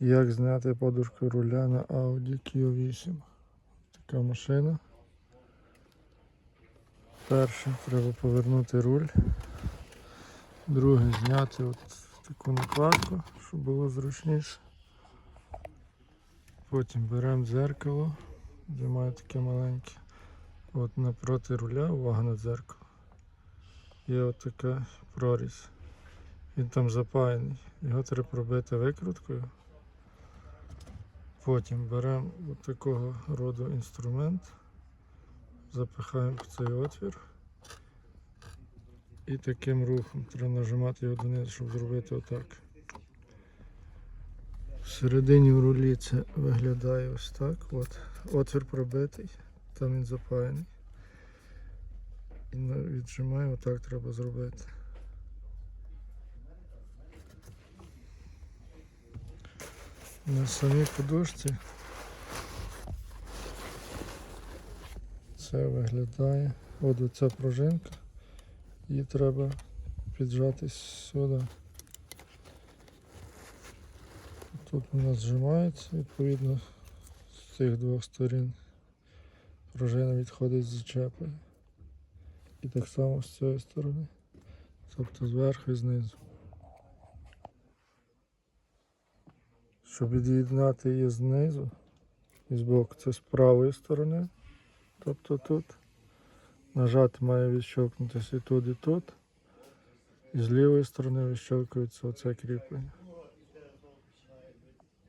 Як зняти подушку руля на Audi Q8. Така машина. Перше треба повернути руль. Друге зняти от таку накладку, щоб було зручніше. Потім беремо дзеркало, де має таке маленьке. От напроти руля, увага на дзеркало. Є от така прорізь. Він там запаяний. Його треба пробити викруткою. Потім беремо такого роду інструмент, запихаємо в цей отвір. І таким рухом треба нажимати його донизу, щоб зробити отак. Всередині в рулі це виглядає ось так. От. Отвір пробитий, там він запаяний. І віджимаю, отак треба зробити. На самій подушці це виглядає. От оця пружинка. Її треба піджати сюди. Тут вона зжимається, відповідно, з цих двох сторін пружина відходить з зачепою. І так само з цієї сторони. Тобто зверху і знизу. Щоб від'єднати її знизу і збоку, це з правої сторони. Тобто тут. Нажати має відщовкнутися і тут, і тут. І з лівої сторони відщокується оце кріплення.